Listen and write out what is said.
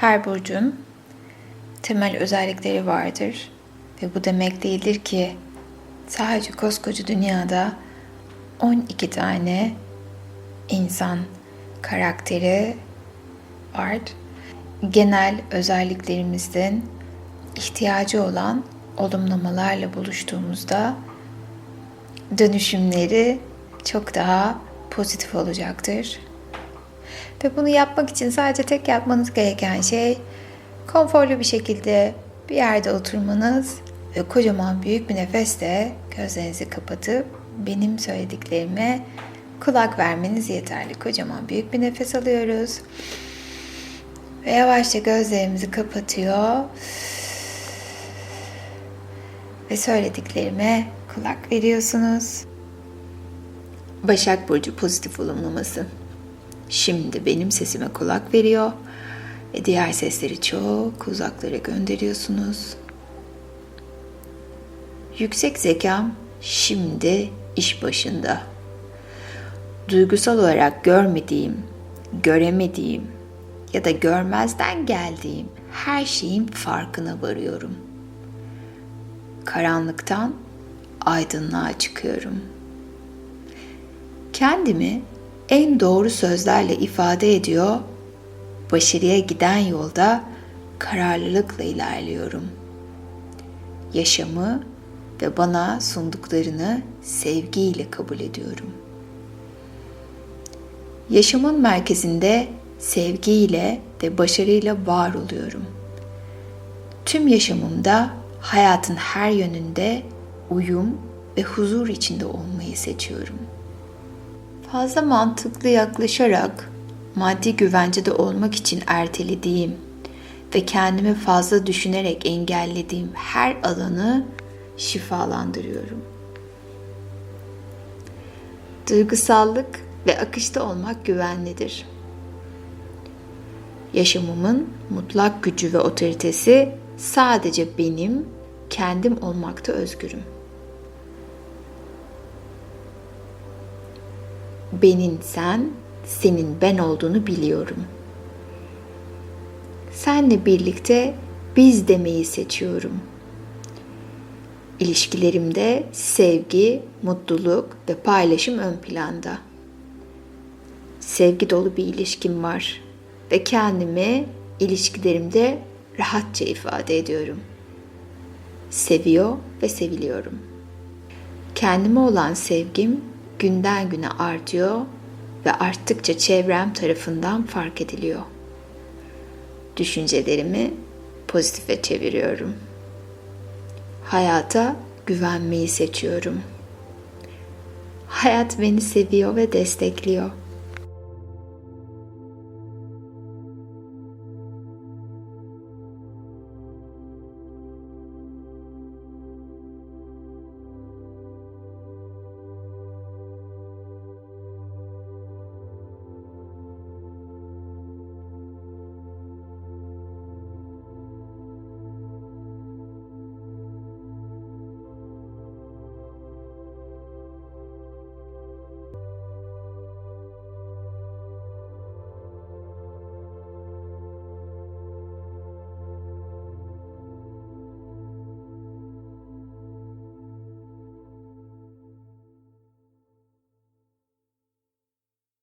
Her burcun temel özellikleri vardır ve bu demek değildir ki sadece koskoca dünyada 12 tane insan karakteri var. Genel özelliklerimizin ihtiyacı olan olumlamalarla buluştuğumuzda dönüşümleri çok daha pozitif olacaktır. Ve bunu yapmak için sadece tek yapmanız gereken şey konforlu bir şekilde bir yerde oturmanız ve kocaman büyük bir nefesle gözlerinizi kapatıp benim söylediklerime kulak vermeniz yeterli. Kocaman büyük bir nefes alıyoruz. Ve yavaşça gözlerimizi kapatıyor. Ve söylediklerime kulak veriyorsunuz. Başak Burcu pozitif olumlaması. Şimdi benim sesime kulak veriyor ve diğer sesleri çok uzaklara gönderiyorsunuz. Yüksek zekam şimdi iş başında. Duygusal olarak görmediğim, göremediğim ya da görmezden geldiğim her şeyin farkına varıyorum. Karanlıktan aydınlığa çıkıyorum. Kendimi en doğru sözlerle ifade ediyor, başarıya giden yolda kararlılıkla ilerliyorum. Yaşamı ve bana sunduklarını sevgiyle kabul ediyorum. Yaşamın merkezinde sevgiyle ve başarıyla var oluyorum. Tüm yaşamımda hayatın her yönünde uyum ve huzur içinde olmayı seçiyorum. Fazla mantıklı yaklaşarak maddi güvencede olmak için ertelediğim ve kendimi fazla düşünerek engellediğim her alanı şifalandırıyorum. Duygusallık ve akışta olmak güvenlidir. Yaşamımın mutlak gücü ve otoritesi sadece benim kendim olmakta özgürüm. Benin sen, senin ben olduğunu biliyorum. Senle birlikte biz demeyi seçiyorum. İlişkilerimde sevgi, mutluluk ve paylaşım ön planda. Sevgi dolu bir ilişkim var ve kendimi ilişkilerimde rahatça ifade ediyorum. Seviyor ve seviliyorum. Kendime olan sevgim günden güne artıyor ve arttıkça çevrem tarafından fark ediliyor. Düşüncelerimi pozitife çeviriyorum. Hayata güvenmeyi seçiyorum. Hayat beni seviyor ve destekliyor.